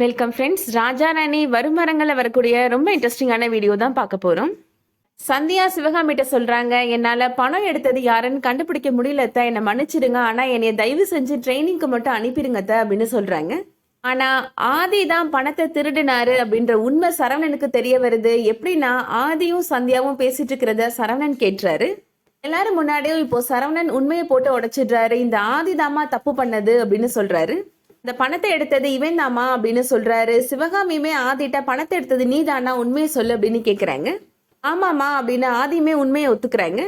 Welcome friends Raja Rani வருமரங்களில் வரக்கூடிய ரொம்ப இன்ட்ரெஸ்டிங்கான வீடியோ தான் பார்க்க போகிறோம் சந்தியா சிவகாமிட்ட சொல்கிறாங்க என்னால் பணம் எடுத்தது யாருன்னு கண்டுபிடிக்க முடியல தான் என்னை மன்னிச்சிடுங்க. ஆனால் என்னைய தயவு செஞ்சு ட்ரைனிங்க்கு மட்டும் அனுப்பிடுங்க தான் அப்படின்னு சொல்கிறாங்க ஆனால் ஆதி தான் பணத்தை திருடினாரு அப்படின்ற உண்மை சரவணனுக்கு தெரிய வருது. எப்படின்னா ஆதியும் சந்தியாவும் பேசிட்டு இருக்கிறத சரவணன் கேட்டுறாரு எல்லாரும் முன்னாடியும் இப்போ சரவணன் உண்மையை போட்டு உடைச்சிடுறாரு. இந்த ஆதிதாமா தப்பு பண்ணது அப்படின்னு சொல்றாரு. இந்த பணத்தை எடுத்தது இவன் தாமா அப்படின்னு சொல்றாரு. சிவகாமியுமே ஆதிட்ட பணத்தை எடுத்தது நீ தானா உண்மையை சொல்லு அப்படின்னு கேக்குறாங்க. ஆமாமா அப்படின்னு ஆதியுமே உண்மையை ஒத்துக்கிறாங்க.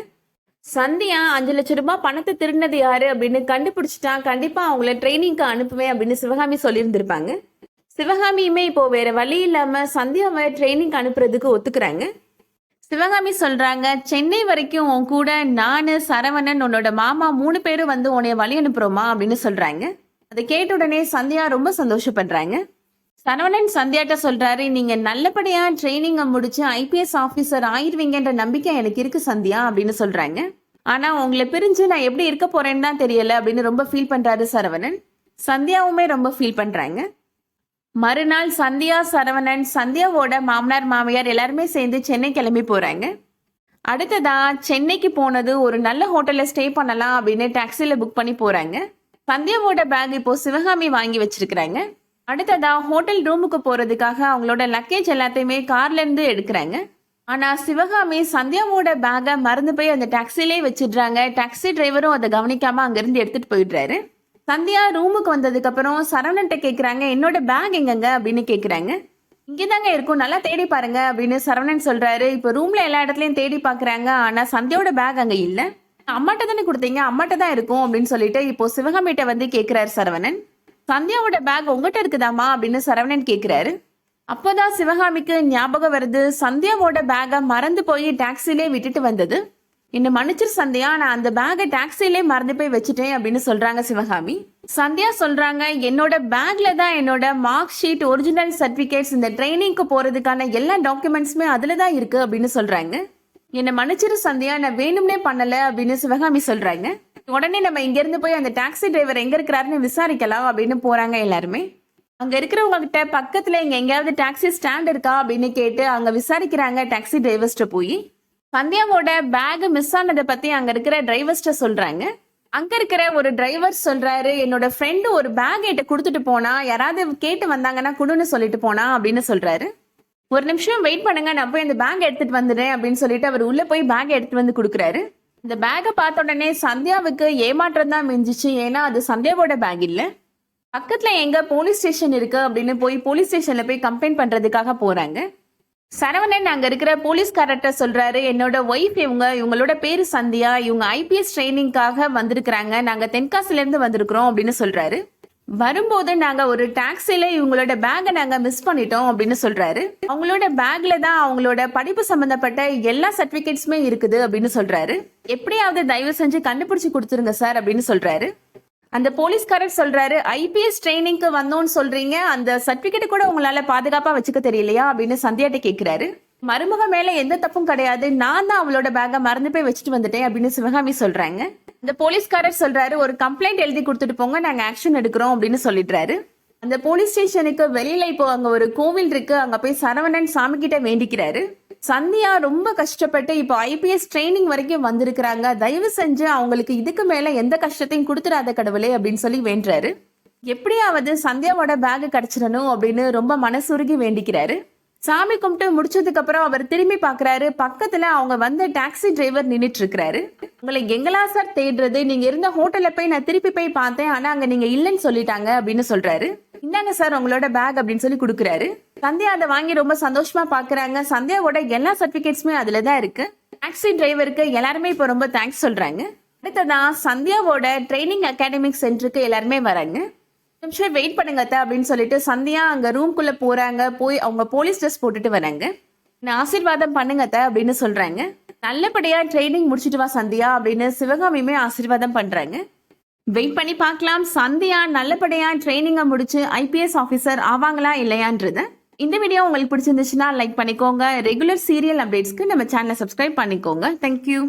சந்தியா அஞ்சு லட்சம் ரூபாய் பணத்தை திருடினது யாரு அப்படின்னு கண்டுபிடிச்சிட்டா கண்டிப்பா அவங்கள ட்ரைனிங்க்கு அனுப்புவேன் அப்படின்னு சிவகாமி சொல்லியிருந்திருப்பாங்க. சிவகாமியுமே இப்போ வேற வழி இல்லாம சந்தியாவை ட்ரைனிங் அனுப்புறதுக்கு ஒத்துக்கிறாங்க. சிவகாமி சொல்றாங்க சென்னை வரைக்கும் உன் கூட நானு சரவணன் உன்னோட மாமா மூணு பேரும் வந்து உன்னைய வழி அனுப்புறோமா அப்படின்னு சொல்றாங்க. அதை கேட்ட உடனே சந்தியா ரொம்ப சந்தோஷப்படுறாங்க. சரவணன் சந்தியாட்ட சொல்றாரு நீங்க நல்லபடியா ட்ரைனிங்கை முடிச்சு ஐபிஎஸ் ஆபீசர் ஆயிருவீங்கன்ற நம்பிக்கை எனக்கு இருக்கு சந்தியா அப்படின்னு சொல்றாங்க. ஆனா உங்களை பிரிஞ்சு நான் எப்படி இருக்க போறேன்னு தான் தெரியல அப்படின்னு ரொம்ப ஃபீல் பண்றாரு சரவணன். சந்தியாவுமே ரொம்ப ஃபீல் பண்றாங்க. மறுநாள் சந்தியா சரவணன் சந்தியாவோட மாமனார் மாமியார் எல்லாருமே சேர்ந்து சென்னை கிளம்பி போறாங்க. அடுத்ததா சென்னைக்கு போனது ஒரு நல்ல ஹோட்டல்ல ஸ்டே பண்ணலாம் அப்படின்னு டாக்ஸில புக் பண்ணி போறாங்க. சந்தியாவோட பேக் இப்போ சிவகாமி வாங்கி வச்சிருக்கிறாங்க. அடுத்ததா ஹோட்டல் ரூமுக்கு போறதுக்காக அவங்களோட லக்கேஜ் எல்லாத்தையுமே கார்ல இருந்து எடுக்கிறாங்க. ஆனா சிவகாமி சந்தியாவோட பேக்கை மறந்து போய் அந்த டாக்ஸிலே வச்சிடுறாங்க. டாக்ஸி டிரைவரும் அதை கவனிக்காம அங்கிருந்து எடுத்துட்டு போயிடுறாரு. சந்தியா ரூமுக்கு வந்ததுக்கு அப்புறம் சரவணன்ட்ட கேக்குறாங்க என்னோட பேக் எங்கங்க? அப்படின்னு கேக்குறாங்க. இங்கதாங்க இருக்கும். நல்லா தேடி பாருங்க. அப்படின்னு சரவணன் சொல்றாரு. இப்போ ரூம்ல எல்லா இடத்துலயும் தேடி பாக்குறாங்க. ஆனா சந்தியாவோட பேக் அங்க இல்லை. அம்மாட்ட தானே கொடுத்தீங்க? அம்மாட்ட தான் இருக்கும் அப்படின்னு சொல்லிட்டு இப்போ சிவகாமிட்ட வந்து கேட்கிறாரு சரவணன். சந்தியாவோட பேக் உங்ககிட்ட இருக்குதாமா அப்படின்னு சரவணன் கேட்கிறாரு அப்போதான் சிவகாமிக்கு ஞாபகம் வருது. சந்தியாவோட பேக்கை மறந்து போய் டாக்ஸிலே விட்டுட்டு வந்தது. என்ன மன்னிச்சிரு சந்தியா. நான் அந்த பேக்கை டாக்ஸிலே மறந்து போய் வச்சுட்டேன் அப்படின்னு சொல்றாங்க சிவகாமி. சந்தியா சொல்றாங்க என்னோட பேக்ல தான் என்னோட மார்க் ஷீட் ஒரிஜினல் சர்டிபிகேட்ஸ் இந்த ட்ரைனிங்க்கு போறதுக்கான எல்லா டாக்குமெண்ட்ஸுமே அதுல தான் இருக்கு அப்படின்னு சொல்றாங்க. என்ன மன்னிச்சிரு சந்தியா நான் வேணும்னே பண்ணல அப்படின்னு சிவகாமி சொல்றாங்க. உடனே நம்ம இங்க இருந்து போய் அந்த டாக்ஸி டிரைவர் எங்க இருக்கிறாருன்னு விசாரிக்கலாம் அப்படின்னு போறாங்க எல்லாருமே. அங்க இருக்கிறவங்க கிட்ட பக்கத்துல இங்க எங்கேயாவது டாக்ஸி ஸ்டாண்ட் இருக்கா அப்படின்னு கேட்டு அங்க விசாரிக்கிறாங்க டாக்ஸி டிரைவர்ஸ்ட போய். சந்தியாவோட பேக் மிஸ் ஆனதை பத்தி அங்க இருக்கிற டிரைவர்ஸ்ட சொல்றாங்க. அங்க இருக்கிற ஒரு டிரைவர் சொல்றாரு என்னோட ஃப்ரெண்டு ஒரு பேக் என்கிட்ட கொடுத்துட்டு போனா யாராவது கேட்டு வந்தாங்கன்னா குடுன்னு சொல்லிட்டு போனா அப்படின்னு சொல்றாரு. ஒரு நிமிஷம் வெயிட் பண்ணுங்க நான் போய் அந்த பேக் எடுத்துட்டு வந்துடுறேன் அப்படின்னு சொல்லிட்டு அவர் உள்ள போய் பேக் எடுத்துட்டு வந்து கொடுக்குறாரு. இந்த பேக்கை பார்த்த உடனே சந்தியாவுக்கு ஏமாற்றம் தான் மிஞ்சிச்சு. ஏன்னா அது சந்தியாவோட பேக் இல்லை. பக்கத்துல எங்க போலீஸ் ஸ்டேஷன் இருக்கு அப்படின்னு போய் போலீஸ் ஸ்டேஷன்ல போய் கம்ப்ளைண்ட் பண்றதுக்காக போறாங்க. சரவணன் அங்க இருக்கிற போலீஸ்காரர்கிட்ட சொல்றாரு என்னோட ஒய்ஃப் இவங்க இவங்களோட பேரு சந்தியா. இவங்க ஐபிஎஸ் ட்ரைனிங்காக வந்திருக்கிறாங்க. நாங்க தென்காசில இருந்து வந்திருக்கிறோம் அப்படின்னு சொல்றாரு. வரும்போது நாங்க ஒரு டாக்ஸில இவங்களோட பேக்கை நாங்க மிஸ் பண்ணிட்டோம் அப்படின்னு சொல்றாரு. அவங்களோட பேக்ல தான் அவங்களோட படிப்பு சம்பந்தப்பட்ட எல்லா சர்டிபிகேட்ஸுமே இருக்குது அப்படின்னு சொல்றாரு. எப்படியாவது தயவு செஞ்சு கண்டுபிடிச்சு கொடுத்துருங்க சார் அப்படின்னு சொல்றாரு. அந்த போலீஸ்காரர் சொல்றாரு ஐபிஎஸ் ட்ரைனிங்க்கு வந்தோம்னு சொல்றீங்க. அந்த சர்டிபிகேட் கூட உங்களால பாதுகாப்பா வச்சுக்க தெரியலையா? அப்படின்னு சந்தியாட்ட கேக்குறாரு. மருமக மேல எந்த தப்பும் கிடையாது. நான் தான் அவளோட பேக்கை மறந்து போய் வச்சுட்டு வந்துட்டேன் அப்படின்னு சிவகாமி சொல்றாங்க. இந்த போலீஸ்காரர் சொல்றாரு ஒரு கம்ப்ளைண்ட் எழுதி கொடுத்துட்டு போங்க நாங்க ஆக்ஷன் எடுக்கிறோம் அப்படின்னு சொல்லிடுறாரு. அந்த போலீஸ் ஸ்டேஷனுக்கு வெளியில இப்போ அங்க ஒரு கோவில் இருக்கு. அங்க போய் சரவணன் சாமி கிட்ட வேண்டிக்கிறாரு. சந்தியா ரொம்ப கஷ்டப்பட்டு இப்போ ஐபிஎஸ் ட்ரைனிங் வரைக்கும் வந்திருக்கிறாங்க. தயவு செஞ்சு அவங்களுக்கு இதுக்கு மேல எந்த கஷ்டத்தையும் கொடுத்துடாத கடவுளே அப்படின்னு சொல்லி வேண்டுறாரு. எப்படியாவது சந்தியாவோட பேக் கிடைச்சிடணும் அப்படின்னு ரொம்ப மனசுருகி வேண்டிக்கிறாரு. சாமி கும்பிட்டு முடிச்சதுக்கு அப்புறம் அவர் திரும்பி பாக்குறாரு. பக்கத்துல அவங்க வந்த டாக்ஸி டிரைவர் நின்னுட்டு இருக்கிறாரு உங்களை எங்களா சார் தேடுறது? நீங்க இருந்த ஹோட்டல்ல போய் நான் திருப்பி போய் பார்த்தேன். ஆனா அங்க நீங்க இல்லைன்னு சொல்லிட்டாங்க அப்படின்னு சொல்றாரு. இந்தாங்க சார் உங்களோட பேக் அப்படின்னு சொல்லி கொடுக்குறாரு. சந்தியா அதை வாங்கி ரொம்ப சந்தோஷமா பாக்குறாங்க. சந்தியாவோட எல்லா சர்டிபிகேட்ஸுமே அதுல தான் இருக்கு. டாக்ஸி டிரைவருக்கு எல்லாருமே இப்போ ரொம்ப தேங்க்ஸ் சொல்றாங்க. அடுத்ததான் சந்தியாவோட ட்ரைனிங் அகாடமிக் சென்டருக்கு எல்லாருமே வராங்க. நிமிஷம் வெயிட் பண்ணுங்க அத்தை அப்படின்னு சொல்லிட்டு சந்தியா அங்க ரூம்குள்ள போறாங்க. போய் அவங்க போலீஸ் ட்ரெஸ் போட்டுட்டு வராங்க. நான் ஆசீர்வாதம் பண்ணுங்க அத்தை அப்படின்னு சொல்றாங்க. நல்லபடியா ட்ரைனிங் முடிச்சிட்டு வா சந்தியா அப்படின்னு சிவகாமியுமே ஆசீர்வாதம் பண்றாங்க. வெயிட் பண்ணி பார்க்கலாம். சந்தியா நல்லபடியா ட்ரைனிங்கை முடிச்சு ஐபிஎஸ் ஆஃபீஸர் ஆவாங்களா இல்லையான்றது. இந்த வீடியோ உங்களுக்கு பிடிச்சிருந்துச்சுன்னா லைக் பண்ணிக்கோங்க. ரெகுலர் சீரியல் அப்டேட்ஸ்க்கு நம்ம சேனலை சப்ஸ்கிரைப் பண்ணிக்கோங்க. தேங்க்யூ